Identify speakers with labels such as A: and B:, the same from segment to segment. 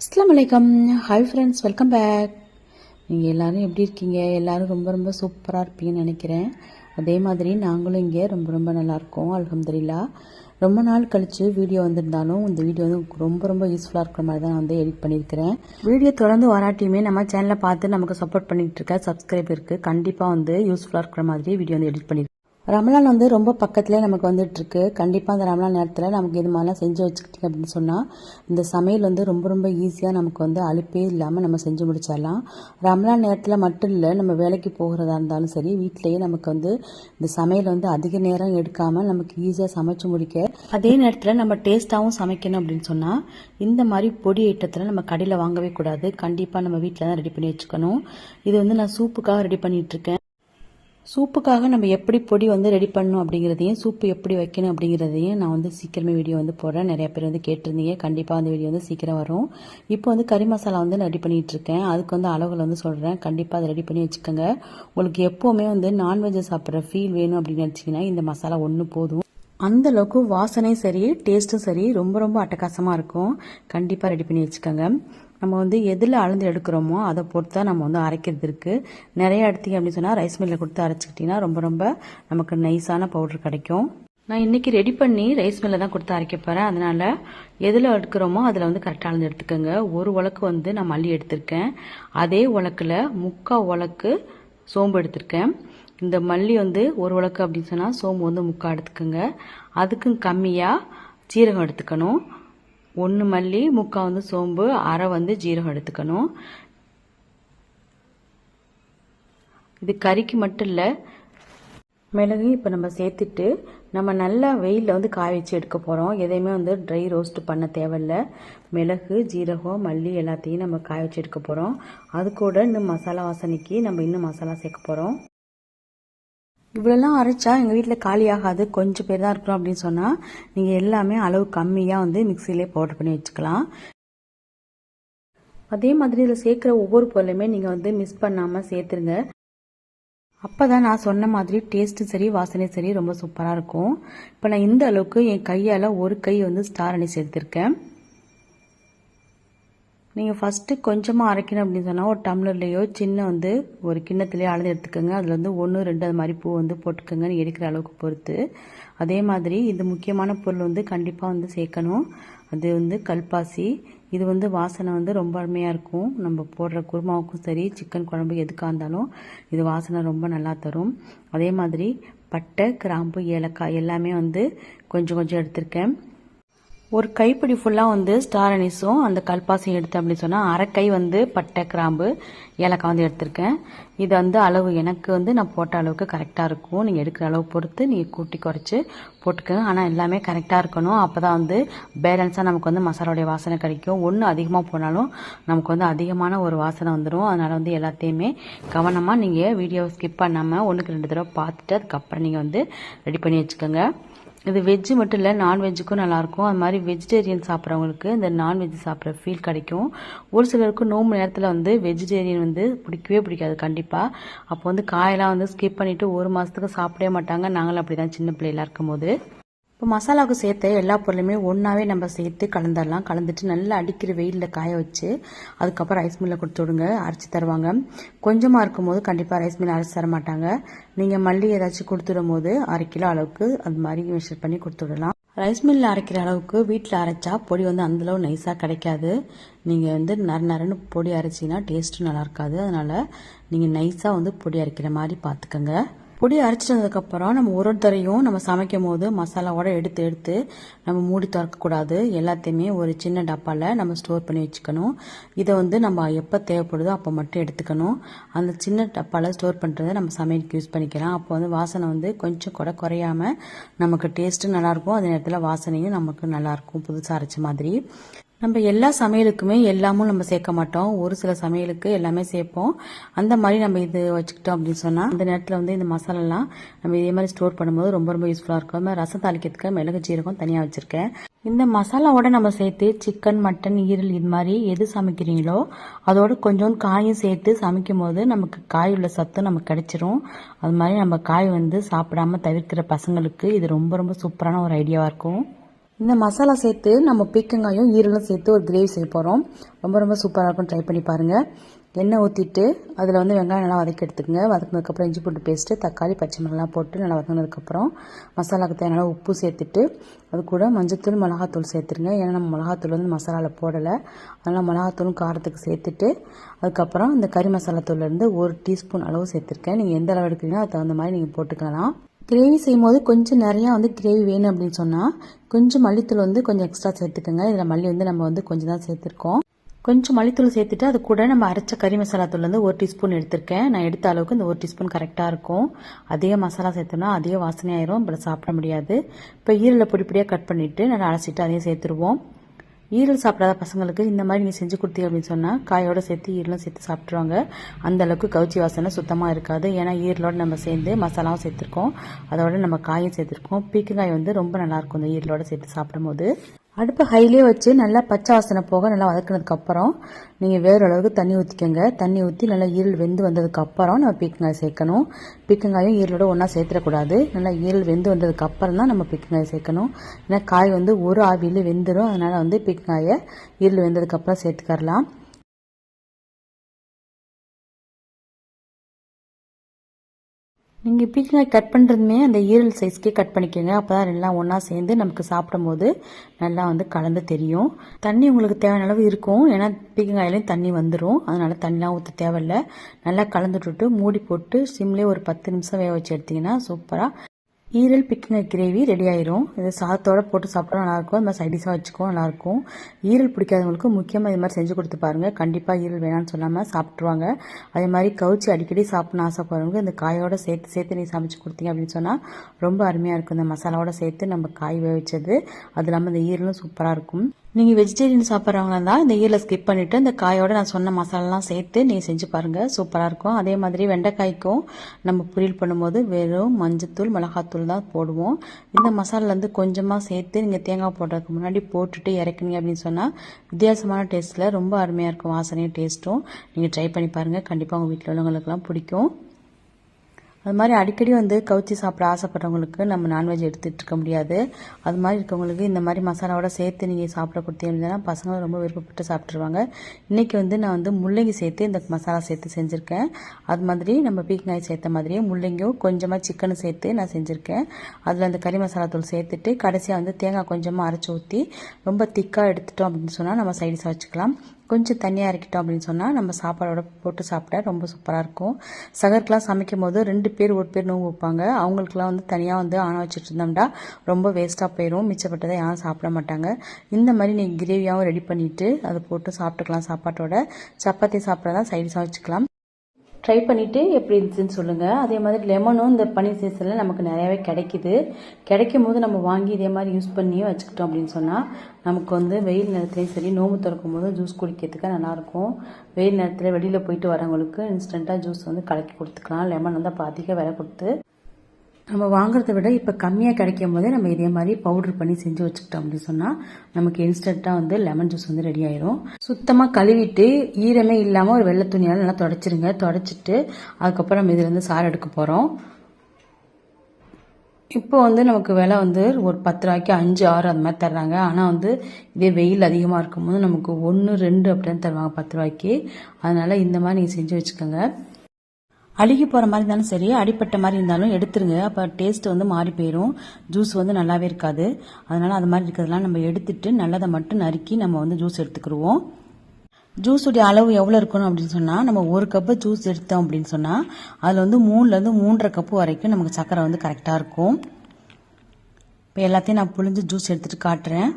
A: அஸ்லாம் வலைக்கம் hi friends welcome back நீங்கள் எல்லோரும் எப்படி இருக்கீங்க? எல்லோரும் ரொம்ப ரொம்ப சூப்பராக இருப்பீங்கன்னு நினைக்கிறேன். அதே மாதிரி நாங்களும் இங்கே ரொம்ப ரொம்ப நல்லாயிருக்கோம் அலமதுல்லா ரொம்ப நாள் கழித்து வீடியோ வந்திருந்தாலும் இந்த வீடியோ வந்து ரொம்ப ரொம்ப யூஸ்ஃபுல்லாக இருக்கிற மாதிரி தான் நான் வந்து எடிட் பண்ணியிருக்கிறேன். வீடியோ தொடர்ந்து வராட்டியுமே நம்ம சேனலை பார்த்து நமக்கு சப்போர்ட் பண்ணிகிட்டு இருக்க சப்ஸ்கிரைபருக்கு கண்டிப்பாக வந்து யூஸ்ஃபுல்லாக இருக்கிற மாதிரி வீடியோ வந்து எடிட் பண்ணியிருக்கேன் ரமலான் வந்து ரொம்ப பக்கத்துலேயே நமக்கு வந்துட்டுருக்கு. கண்டிப்பாக அந்த ரமலான் நேரத்தில் நமக்கு இது மாதிரிலாம் செஞ்சு வச்சுக்கிட்டீங்க அப்படின்னு சொன்னால் இந்த சமையல் வந்து ரொம்ப ரொம்ப ஈஸியாக நமக்கு வந்து அழுப்பே இல்லாமல் நம்ம செஞ்சு முடிச்சிடலாம். ரமலான் நேரத்தில் மட்டும் இல்லை நம்ம வேலைக்கு போகிறதா இருந்தாலும் சரி வீட்டிலேயே நமக்கு வந்து இந்த சமையல் வந்து அதிக நேரம் எடுக்காமல் நமக்கு ஈஸியாக சமைச்சு முடிக்க அதே நேரத்தில் நம்ம டேஸ்ட்டாகவும் சமைக்கணும் அப்படின்னு சொன்னால் இந்த மாதிரி பொடி ஐட்டத்தில் நம்ம கடையில் வாங்கவே கூடாது. கண்டிப்பாக நம்ம வீட்டில் தான் ரெடி பண்ணி வச்சுக்கணும். இது வந்து நான் சூப்புக்காக ரெடி பண்ணிகிட்ருக்கேன் இருக்கேன். சூப்புக்காக நம்ம எப்படி பொடி வந்து ரெடி பண்ணணும் அப்படிங்கிறதையும் சூப்பு எப்படி வைக்கணும் அப்படிங்கிறதையும் நான் வந்து சீக்கிரமே வீடியோ வந்து போடுறேன். நிறைய பேர் வந்து கேட்டிருந்தீங்க. கண்டிப்பாக அந்த வீடியோ வந்து சீக்கிரம் வரும். இப்போ வந்து கறி மசாலா வந்து ரெடி பண்ணிட்டு இருக்கேன். அதுக்கு வந்து அளவுகள் வந்து சொல்கிறேன் கண்டிப்பாக அதை ரெடி பண்ணி வச்சுக்கோங்க. உங்களுக்கு எப்போவுமே வந்து நான்வெஜ்ஜை சாப்பிட்ற ஃபீல் வேணும் அப்படின்னு நினச்சிங்கன்னா இந்த மசாலா ஒன்று போதும். அந்த அளவுக்கு வாசனையும் சரி டேஸ்ட்டும் சரி ரொம்ப ரொம்ப அட்டகாசமாக இருக்கும். கண்டிப்பாக ரெடி பண்ணி வச்சுக்கோங்க. நம்ம வந்து எதில் அளந்து எடுக்கிறோமோ அதை பொறுத்து தான் நம்ம வந்து அரைக்கிறது இருக்குது நிறைய எடுத்தீங்க அப்படின்னு சொன்னால் ரைஸ் மில்லில் கொடுத்து அரைச்சிக்கிட்டிங்கன்னா ரொம்ப ரொம்ப நமக்கு நைஸான பவுடர் கிடைக்கும். நான் இன்றைக்கி ரெடி பண்ணி ரைஸ் மில்லில் தான் கொடுத்து அரைக்க போகிறேன் அதனால் எதில் எடுக்கிறோமோ அதில் வந்து கரெக்டாக அளந்து எடுத்துக்கோங்க. ஒரு உலக்கு வந்து நான் மல்லி எடுத்திருக்கேன். அதே உலக்கில் முக்கால் உலக்கு சோம்பு எடுத்திருக்கேன். இந்த மல்லி வந்து ஒரு உலக்கு அப்படின்னு சொன்னால் சோம்பு வந்து முக்கால் எடுத்துக்கோங்க. அதுக்கும் கம்மியாக சீரகம் எடுத்துக்கணும். ஒன்று மல்லி முக்கால் வந்து சோம்பு அரை வந்து ஜீரகம் எடுத்துக்கணும். இது கறிக்கு மட்டும் இல்லை மிளகு இப்போ நம்ம சேர்த்துட்டு நம்ம நல்லா வெயிலில் வந்து காய வச்சு எடுக்க போகிறோம் எதையுமே வந்து ட்ரை ரோஸ்ட் பண்ண தேவையில்ல. மிளகு ஜீரகம் மல்லி எல்லாத்தையும் நம்ம காய வச்சு எடுக்க போகிறோம் அது கூட இன்னும் மசாலா வாசனைக்கு நம்ம இன்னும் மசாலா சேர்க்க போகிறோம் இவ்வளோலாம் அரைச்சா எங்கள் வீட்டில் காலியாகாது. கொஞ்சம் பேர் தான் இருக்கணும் அப்படின்னு சொன்னால் நீங்கள் எல்லாமே அளவு கம்மியாக வந்து மிக்சிலே பவுடர் பண்ணி வச்சுக்கலாம். அதே மாதிரி இதில் சேர்க்குற ஒவ்வொரு பொருளையுமே நீங்கள் வந்து மிஸ் பண்ணாமல் சேர்த்துருங்க. அப்போ தான் நான் சொன்ன மாதிரி டேஸ்ட்டும் சரி வாசனையும் சரி ரொம்ப சூப்பராக இருக்கும். இப்போ நான் இந்த அளவுக்கு என் கையால் ஒரு கை வந்து ஸ்டார் அணி சேர்த்துருக்கேன். நீங்கள் ஃபஸ்ட்டு கொஞ்சமாக அரைக்கணும் அப்படின்னு சொன்னால் ஒரு டம்ளர்லேயோ சின்ன வந்து ஒரு கிண்ணத்துலேயோ அளந்து எடுத்துக்கோங்க. அதில் வந்து ஒன்று ரெண்டு அது மாதிரி பூ வந்து போட்டுக்கோங்க நீ எடுக்கிற அளவுக்கு பொறுத்து. அதே மாதிரி இந்த முக்கியமான பொருள் வந்து கண்டிப்பாக வந்து சேர்க்கணும். அது வந்து கல்பாசி. இது வந்து வாசனை வந்து ரொம்ப அருமையாக இருக்கும். நம்ம போடுற குருமாவுக்கும் சரி சிக்கன் குழம்பு எதுக்காக இருந்தாலும் இது வாசனை ரொம்ப நல்லா தரும். அதே மாதிரி பட்டை கிராம்பு ஏலக்காய் எல்லாமே வந்து கொஞ்சம் கொஞ்சம் எடுத்திருக்கேன். ஒரு கைப்பிடி ஃபுல்லாக வந்து ஸ்டார் அனிஸும் அந்த கல்பாசையும் எடுத்தேன் அப்படின்னு சொன்னால் அரைக்கை வந்து பட்டை கிராம்பு ஏலக்காய் வந்து எடுத்திருக்கேன். இது வந்து அளவு எனக்கு வந்து நான் போட்ட அளவுக்கு கரெக்டாக இருக்கும். நீங்கள் எடுக்கிற அளவு பொறுத்து நீங்கள் கூட்டி குறைச்சி போட்டுக்கோங்க. ஆனால் எல்லாமே கரெக்டாக இருக்கணும். அப்போ தான் வந்து பேலன்ஸாக நமக்கு வந்து மசாலாவுடைய வாசனை கிடைக்கும். ஒன்று அதிகமாக போனாலும் நமக்கு வந்து அதிகமான ஒரு வாசனை வந்துடும் அதனால் வந்து எல்லாத்தையுமே கவனமாக நீங்கள் வீடியோவை ஸ்கிப் பண்ணாமல் ஒன்றுக்கு ரெண்டு தடவை பார்த்துட்டு அதுக்கப்புறம் நீங்கள் வந்து ரெடி பண்ணி வச்சுக்கோங்க. இது வெஜ்ஜு மட்டும் இல்லை நான்வெஜ்ஜுக்கும் நல்லாயிருக்கும் அது மாதிரி வெஜிடேரியன் சாப்பிட்றவங்களுக்கு இந்த நான்வெஜ் சாப்பிட்ற ஃபீல் கிடைக்கும். ஒரு சிலருக்கு நோம்பு நேரத்தில் வந்து வெஜிடேரியன் வந்து பிடிக்கவே பிடிக்காது கண்டிப்பாக அப்போ வந்து காயெல்லாம் வந்து ஸ்கிப் பண்ணிவிட்டு ஒரு மாதத்துக்கு சாப்பிடவே மாட்டாங்க. நாங்களும் அப்படி தான் சின்ன பிள்ளைகளாக இருக்கும்போது. இப்போ மசாலாவுக்கு சேர்த்த எல்லா பொருளுமே ஒன்றாவே நம்ம சேர்த்து கலந்துடலாம். கலந்துட்டு நல்லா அடிக்கிற வெயிலில் காய வச்சு அதுக்கப்புறம் ரைஸ் மில்லில் கொடுத்து விடுங்க. அரைச்சி தருவாங்க. கொஞ்சமாக இருக்கும்போது கண்டிப்பாக ரைஸ் மில் அரைச்சி தர மாட்டாங்க. நீங்கள் மல்லி ஏதாச்சும் கொடுத்துடும் போது அரை கிலோ அளவுக்கு அது மாதிரி மெஷர் பண்ணி கொடுத்து விடலாம். ரைஸ் மில்லில் அரைக்கிற அளவுக்கு வீட்டில் அரைச்சா பொடி வந்து அந்தளவு நைஸாக கிடைக்காது. நீங்கள் வந்து நர நரன்னு பொடி அரைச்சிங்கன்னா டேஸ்ட்டும் நல்லா இருக்காது. அதனால் நீங்கள் நைஸாக வந்து பொடி அரைக்கிற மாதிரி பார்த்துக்கோங்க பொடி அரைச்சிட்டு வந்ததுக்கப்புறம் நம்ம ஒரு ஒரு தரையும் நம்ம சமைக்கும் போது மசாலாவோட எடுத்து எடுத்து நம்ம மூடி திறக்கக்கூடாது. எல்லாத்தையுமே ஒரு சின்ன டப்பாவில் நம்ம ஸ்டோர் பண்ணி வச்சுக்கணும். இதை வந்து நம்ம எப்போ தேவைப்படுதோ அப்போ மட்டும் எடுத்துக்கணும். அந்த சின்ன டப்பாவில் ஸ்டோர் பண்ணுறதை நம்ம சமையலுக்கு யூஸ் பண்ணிக்கலாம். அப்போ வந்து வாசனை வந்து கொஞ்சம் கூட குறையாமல் நமக்கு டேஸ்ட்டும் நல்லாயிருக்கும் அதே நேரத்தில் வாசனையும் நமக்கு நல்லாயிருக்கும் புதுசாக அரைச்ச மாதிரி. நம்ம எல்லா சமையலுக்குமே எல்லாமும் நம்ம சேர்க்க மாட்டோம். ஒரு சில சமையலுக்கு எல்லாமே சேர்ப்போம். அந்த மாதிரி நம்ம இது வச்சுக்கிட்டோம் அப்படின்னு சொன்னால் அந்த நேரத்தில் வந்து இந்த மசாலாலாம் நம்ம இதே மாதிரி ஸ்டோர் பண்ணும்போது ரொம்ப ரொம்ப யூஸ்ஃபுல்லாக இருக்கும். அது ரசம் தாளிக்கிறதுக்கு மிளகு ஜீரகம் தனியாக வச்சுருக்கேன். இந்த மசாலாவோட நம்ம சேர்த்து சிக்கன் மட்டன் ஈரல் இது மாதிரி எது சமைக்கிறீங்களோ அதோட கொஞ்சம் காயும் சேர்த்து சமைக்கும் போது நமக்கு காய் உள்ள சத்து நமக்கு கிடைச்சிரும். அது மாதிரி நம்ம காய் வந்து சாப்பிடாம தவிர்க்கிற பசங்களுக்கு இது ரொம்ப ரொம்ப சூப்பரான ஒரு ஐடியாவாக இருக்கும். இந்த மசாலா சேர்த்து நம்ம பீக்கங்காயும் ஈரலும் சேர்த்து ஒரு கிரேவி செய்ய போகிறோம் ரொம்ப ரொம்ப சூப்பராக இருக்கும். ட்ரை பண்ணி பாருங்கள் எண்ணெய் ஊற்றிட்டு அதில் வந்து வெங்காயம் நல்லா வதக்கி எடுத்துக்கங்க. வதக்கினதுக்கப்புறம் இஞ்சி பூண்டு பேஸ்ட்டு தக்காளி பச்சை மிளகாலாம் போட்டு நல்லா வதங்கினதுக்கப்புறம் மசாலாவுக்கு தேவையான உப்பு சேர்த்துட்டு அது கூட மஞ்சத்தூள் மிளகாத்தூள் சேர்த்துருங்க. ஏன்னா நம்ம மிளகாத்தூள் வந்து மசாலாவில் போடலை. அதனால் மிளகாத்தூளும் காரத்துக்கு சேர்த்துட்டு அதுக்கப்புறம் இந்த கறி மசாலா தூள்லேருந்து ஒரு டீஸ்பூன் அளவு சேர்த்துருக்கேன். நீங்கள் எந்த அளவு எடுக்கிறீங்களோ அது தகுந்த மாதிரி நீங்கள் போட்டுக்கலாம். கிரேவி செய்யும் போது கொஞ்சம் நிறையா வந்து கிரேவி வேணும் அப்படின்னு சொன்னால் கொஞ்சம் மல்லித்தூள் வந்து கொஞ்சம் எக்ஸ்ட்ரா சேர்த்துக்கோங்க. இதில் மல்லி வந்து நம்ம வந்து கொஞ்சம் தான் சேர்த்துருக்கோம். கொஞ்சம் மல்லித்தூள் சேர்த்துட்டு அது கூட நம்ம அரைச்ச கறி மசாலா தூள் வந்து ஒரு டீஸ்பூன் எடுத்திருக்கேன். நான் எடுத்த அளவுக்கு இந்த ஒரு டீஸ்பூன் கரெக்டாக இருக்கும். அதிக மசாலா சேர்த்தோம்னா அதிக வாசனையாயிரும். அப்புறம் சாப்பிட முடியாது. இப்போ ஈரலை பொடி பொடியாக கட் பண்ணிவிட்டு நல்லா அரைச்சிட்டு அதையும் சேர்த்துருவோம். ஈரல் சாப்பிடாத பசங்களுக்கு இந்த மாதிரி நீங்கள் செஞ்சு கொடுத்தீங்க அப்படின்னு சொன்னால் காயோட சேர்த்து ஈரலும் சேர்த்து சாப்பிட்ருவாங்க அந்த அளவுக்கு கவுச்சி வாசனை சுத்தமாக இருக்காது. ஏன்னா ஈரலோட நம்ம சேர்ந்து மசாலாவும் சேர்த்துருக்கோம். அதோட நம்ம காயும் சேர்த்துருக்கோம். பீக்கங்காய் வந்து ரொம்ப நல்லாயிருக்கும் இந்த ஈரலோட சேர்த்து சாப்பிடும்போது. அடுப்பு ஹைலே வச்சு நல்லா பச்சை வாசனை போக நல்லா வதக்கினதுக்கப்புறம் நீங்கள் வேறு அளவுக்கு தண்ணி ஊற்றிக்கோங்க தண்ணி ஊற்றி நல்லா ஈரல் வெந்து வந்ததுக்கப்புறம் நம்ம பீக்கங்காய் சேர்க்கணும். பீக்கங்காயும் ஈரலோட ஒன்றா சேர்த்துடக்கூடாது. நல்லா ஈரல் வெந்து வந்ததுக்கப்புறம் தான் நம்ம பீக்கங்காய் சேர்க்கணும். ஏன்னா காய் வந்து ஒரு ஆவியில் வெந்துடும் அதனால் வந்து பீக்கங்காயை ஈரல் வெந்ததுக்கப்புறம் சேர்த்துக்கரலாம். நீங்கள் பீக்கங்காய் கட் பண்ணுறதுமே அந்த ஈரல் சைஸ்க்கே கட் பண்ணிக்கோங்க. அப்போ தான் எல்லாம் ஒன்றா சேர்ந்து நமக்கு சாப்பிடும்போது நல்லா வந்து கலந்து தெரியும். தண்ணி உங்களுக்கு தேவையான அளவு இருக்கும். ஏன்னா பீக்கங்காயிலையும் தண்ணி வந்துடும் அதனால் தண்ணிலாம் ஊற்ற தேவையில்லை. நல்லா கலந்துட்டு மூடி போட்டு சிம்லேயே ஒரு பத்து நிமிஷம் வேக வச்சு எடுத்திங்கன்னா சூப்பராக ஈரல் பிக்கின கிரேவி ரெடி ஆயிரும். இது சாதத்தோட போட்டு சாப்பிட்டா நல்லாயிருக்கும். அது மாதிரி சைடிஷாக வச்சுக்கோ நல்லாயிருக்கும். ஈரல் பிடிக்காதவங்களுக்கு முக்கியமாக இது மாதிரி செஞ்சு கொடுத்து பாருங்கள் கண்டிப்பாக ஈரல் வேணாம்னு சொல்லாமல் சாப்பிட்ருவாங்க அதே மாதிரி கவுச்சி அடிக்கடி சாப்பிட்ணும் ஆசைப்படுறவங்க இந்த காயோட சேர்த்து சேர்த்து நீ சமைச்சு கொடுத்தீங்க அப்படின்னு சொன்னால் ரொம்ப அருமையாக இருக்கும். இந்த மசாலாவோட சேர்த்து நம்ம காய் வேவிச்சது. அது இல்லாமல் இந்த ஈரலும் சூப்பராக இருக்கும். நீங்கள் வெஜிடேரியன் சாப்பிட்றவங்க இருந்தால் இந்த ஈரில் ஸ்கிப் பண்ணிவிட்டு இந்த காயோட நான் சொன்ன மசாலாலாம் சேர்த்து நீங்கள் செஞ்சு பாருங்கள் சூப்பராக இருக்கும். அதே மாதிரி வெண்டைக்காய்க்கும் நம்ம பொரியல் பண்ணும்போது வெறும் மஞ்சத்தூள் மிளகாத்தூள் தான் போடுவோம். இந்த மசாலாலேருந்து கொஞ்சமாக சேர்த்து நீங்கள் தேங்காய் போடுறதுக்கு முன்னாடி போட்டுட்டு இறக்குனீங்க அப்படின்னு சொன்னால் வித்தியாசமான டேஸ்ட்டில் ரொம்ப அருமையாக இருக்கும் வாசனையும் டேஸ்ட்டும் நீங்கள் ட்ரை பண்ணி பாருங்கள் கண்டிப்பாக உங்கள் வீட்டில் உள்ளவங்களுக்குலாம் பிடிக்கும். அது மாதிரி அடிக்கடி வந்து கவுச்சி சாப்பிட ஆசைப்படுறவங்களுக்கு நம்ம நான்வெஜ் எடுத்துகிட்டு இருக்க முடியாது. அது மாதிரி இருக்கவங்களுக்கு இந்த மாதிரி மசாலாவோட சேர்த்து நீங்கள் சாப்பிட கொடுத்தீங்கன்னா பசங்களும் ரொம்ப விருப்பப்பட்டு சாப்பிட்ருவாங்க இன்றைக்கி வந்து நான் வந்து முள்ளங்கி சேர்த்து இந்த மசாலா சேர்த்து செஞ்சுருக்கேன். அது மாதிரி நம்ம பீக்கங்காய் சேர்த்த மாதிரியே முள்ளங்கியும் கொஞ்சமாக சிக்கனும் சேர்த்து நான் செஞ்சுருக்கேன். அதில் அந்த கறி மசாலா தூள் சேர்த்துட்டு கடைசியாக வந்து தேங்காய் கொஞ்சமாக அரைச்சி ஊற்றி ரொம்ப திக்காக எடுத்துட்டோம் அப்படின்னு சொன்னால் நம்ம சைடிஸாக வச்சுக்கலாம். கொஞ்சம் தனியாக இறக்கிட்டோம் அப்படின்னு சொன்னால் நம்ம சாப்பாடோட போட்டு சாப்பிட ரொம்ப சூப்பராக இருக்கும். சகருக்குலாம் சமைக்கும் போது ரெண்டு பேர் ஒரு பேர் நோவு வைப்பாங்க. அவங்களுக்குலாம் வந்து தனியாக வந்து ஆணை வச்சுட்டு இருந்தோம்னா ரொம்ப வேஸ்ட்டாக போயிடும் மிச்சப்பட்டதை யாரும் சாப்பிட மாட்டாங்க. இந்த மாதிரி நீங்கள் கிரேவியாகவும் ரெடி பண்ணிவிட்டு அதை போட்டு சாப்பிட்டுக்கலாம் சாப்பாட்டோட. சப்பாத்தி சாப்பிட்றதா சைடு வச்சுக்கலாம். ட்ரை பண்ணிவிட்டு எப்படி இருந்துச்சுன்னு சொல்லுங்கள் அதே மாதிரி லெமனும் இந்த பனி சீசனில் நமக்கு நிறையாவே கிடைக்கிது. கிடைக்கும் போது நம்ம வாங்கி இதே மாதிரி யூஸ் பண்ணி வச்சுக்கிட்டோம் அப்படின்னு சொன்னால் நமக்கு வந்து வெயில் நேரத்துலையும் சரி நோம்பு திறக்கும் போது ஜூஸ் குடிக்கிறதுக்கு நல்லாயிருக்கும் வெயில் நேரத்தில் வெளியில் போயிட்டு வரவங்களுக்கு இன்ஸ்டண்ட்டாக ஜூஸ் வந்து கலக்கி கொடுத்துக்கலாம். லெமன் வந்து அப்போ அதிக விலை கொடுத்து நம்ம வாங்குறத விட இப்போ கம்மியாக கிடைக்கும் போதே நம்ம இதே மாதிரி பவுடர் பண்ணி செஞ்சு வச்சுக்கிட்டோம் அப்படின்னு சொன்னால் நமக்கு இன்ஸ்டண்ட்டாக வந்து லெமன் ஜூஸ் வந்து ரெடி ஆயிரும். சுத்தமாக கழுவிட்டு ஈரமே இல்லாமல் ஒரு வெள்ளை துணியால் நல்லா தொடச்சிருங்க. தொடச்சிட்டு அதுக்கப்புறம் நம்ம இதுலேருந்து சாறு எடுக்க போகிறோம் இப்போ வந்து நமக்கு விலை வந்து ஒரு பத்து ரூபாய்க்கு அஞ்சு ஆறு அந்த மாதிரி தர்றாங்க. ஆனால் வந்து இதே வெயில் அதிகமாக இருக்கும்போது நமக்கு ஒன்று ரெண்டு அப்படின்னு தருவாங்க பத்து ரூபாய்க்கு. அதனால் இந்த மாதிரி நீங்கள் செஞ்சு வச்சுக்கோங்க. அழுகி போகிற மாதிரி இருந்தாலும் சரி அடிப்பட்ட மாதிரி இருந்தாலும் எடுத்துருங்க. அப்போ டேஸ்ட் வந்து மாறி போயிடும் ஜூஸ் வந்து நல்லாவே இருக்காது. அதனால் அது மாதிரி இருக்கிறதெல்லாம் நம்ம எடுத்துட்டு நல்லதை மட்டும் நறுக்கி நம்ம வந்து ஜூஸ் எடுத்துக்கிடுவோம் ஜூஸுடைய அளவு எவ்வளோ இருக்கணும் அப்படின்னு சொன்னால் நம்ம ஒரு கப்பு ஜூஸ் எடுத்தோம் அப்படின்னு சொன்னால் அதில் வந்து மூணுலேருந்து மூன்றரை கப்பு வரைக்கும் நமக்கு சர்க்கரை வந்து கரெக்டாக இருக்கும். இப்போ எல்லாத்தையும் நான் புழிஞ்சு ஜூஸ் எடுத்துகிட்டு காட்டுறேன்.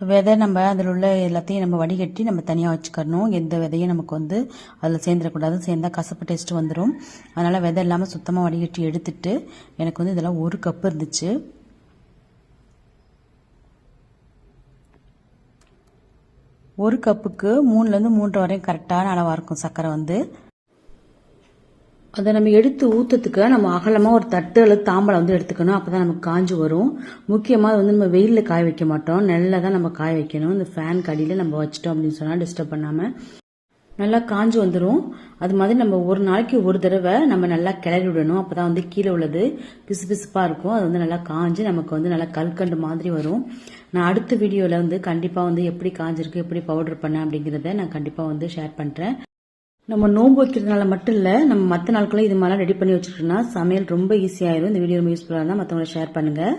A: விதை நம்ம அதில் உள்ள எல்லாத்தையும் நம்ம வடிகட்டி நம்ம தனியாக வச்சுக்கணும் எந்த விதையும் நமக்கு வந்து அதில் சேர்ந்துடக்கூடாது. சேர்ந்தால் கசப்பு டேஸ்ட் வந்துடும் அதனால் விதை இல்லாமல் சுத்தமாக வடிகட்டி எடுத்துட்டு எனக்கு வந்து இதெல்லாம் ஒரு கப் இருந்துச்சு. ஒரு கப்புக்கு மூணுலேருந்து மூன்று வரையும் கரெக்டான அளவாக இருக்கும் சர்க்கரை வந்து. அதை நம்ம எடுத்து ஊற்றத்துக்கு நம்ம அகலமாக ஒரு தட்டு அல்லது தாம்பலை வந்து எடுத்துக்கணும். அப்போ தான் நமக்கு காஞ்சி வரும். முக்கியமாக அது வந்து நம்ம வெயிலில் காய வைக்க மாட்டோம். நெல்லில் தான் நம்ம காய வைக்கணும். இந்த ஃபேன் கடியில் நம்ம வச்சிட்டோம் அப்படின்னு சொன்னால் டிஸ்டர்ப் பண்ணாமல் நல்லா காஞ்சு வந்துடும் அது மாதிரி நம்ம ஒரு நாளைக்கு ஒரு தடவை நம்ம நல்லா கிளறி விடணும். அப்போ தான் வந்து கீழே உள்ளது பிசு பிசுப்பாக இருக்கும். அது வந்து நல்லா காஞ்சு நமக்கு வந்து நல்லா கல்கண்டு மாதிரி வரும். நான் அடுத்த வீடியோவில் வந்து கண்டிப்பாக வந்து எப்படி காஞ்சிருக்கு எப்படி பவுடர் பண்ணேன் அப்படிங்கிறத நான் கண்டிப்பாக வந்து ஷேர் பண்ணுறேன் நம்ம நோன்பு வைக்கிறதுனால மட்டும் இல்லை நம்ம மற்ற நாட்களும் இது மாதிரிலாம் ரெடி பண்ணி வச்சுட்டோம்னா சமையல் ரொம்ப ஈஸியாயிரும் இந்த வீடியோ ரொம்ப யூஸ்ஃபுல்லாக இருந்தால் மற்றவங்களை ஷேர் பண்ணுங்கள்